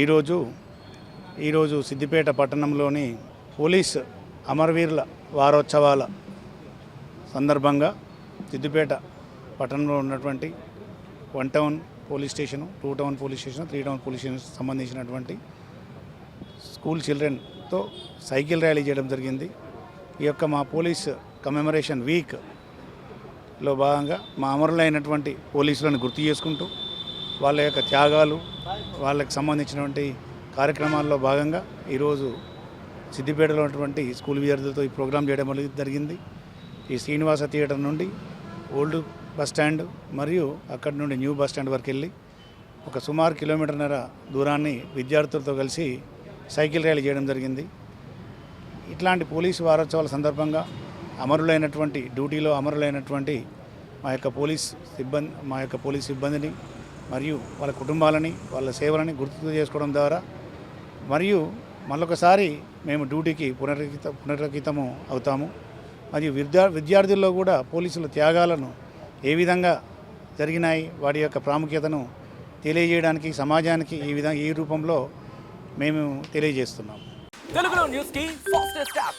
ఈరోజు ఈరోజు సిద్దిపేట పట్టణంలోని పోలీస్ అమరవీరుల వారోత్సవాల సందర్భంగా సిద్దిపేట పట్టణంలో ఉన్నటువంటి one town police station two town police station three town police station సంబంధించినటువంటి స్కూల్ చిల్డ్రన్తో సైకిల్ ర్యాలీ చేయడం జరిగింది. ఈ యొక్క మా పోలీస్ కమెమరేషన్ వీక్ లో భాగంగా మా అమరులైనటువంటి పోలీసులను గుర్తు చేసుకుంటూ వాళ్ళ యొక్క త్యాగాలు వాళ్ళకి సంబంధించినటువంటి కార్యక్రమాల్లో భాగంగా ఈరోజు సిద్దిపేటలో ఉన్నటువంటి స్కూల్ విద్యార్థులతో ఈ ప్రోగ్రాం చేయడం జరిగింది. ఈ శ్రీనివాస థియేటర్ నుండి ఓల్డ్ బస్ స్టాండ్ మరియు అక్కడి నుండి న్యూ బస్ స్టాండ్ వరకు వెళ్ళి ఒక సుమారు కిలోమీటర్న్నర దూరాన్ని విద్యార్థులతో కలిసి సైకిల్ ర్యాలీ చేయడం జరిగింది. ఇట్లాంటి పోలీసు వారోత్సవాల సందర్భంగా అమరులైనటువంటి డ్యూటీలో అమరులైనటువంటి మా యొక్క పోలీస్ సిబ్బంది మా యొక్క పోలీస్ సిబ్బందిని మరియు వాళ్ళ కుటుంబాలని వాళ్ళ సేవలని గుర్తు చేసుకోవడం ద్వారా మరియు మళ్ళొకసారి మేము డ్యూటీకి పునరకిత పునరకితము అవుతాము. మరియు విద్యా విద్యార్థుల్లో కూడా పోలీసుల త్యాగాలను ఏ విధంగా జరిగినాయి వాటి యొక్క ప్రాముఖ్యతను తెలియజేయడానికి సమాజానికి ఈ విధంగా ఈ రూపంలో మేము తెలియజేస్తున్నాం తెలుగులో న్యూస్కి ఫాస్టెస్ట్ యాప్.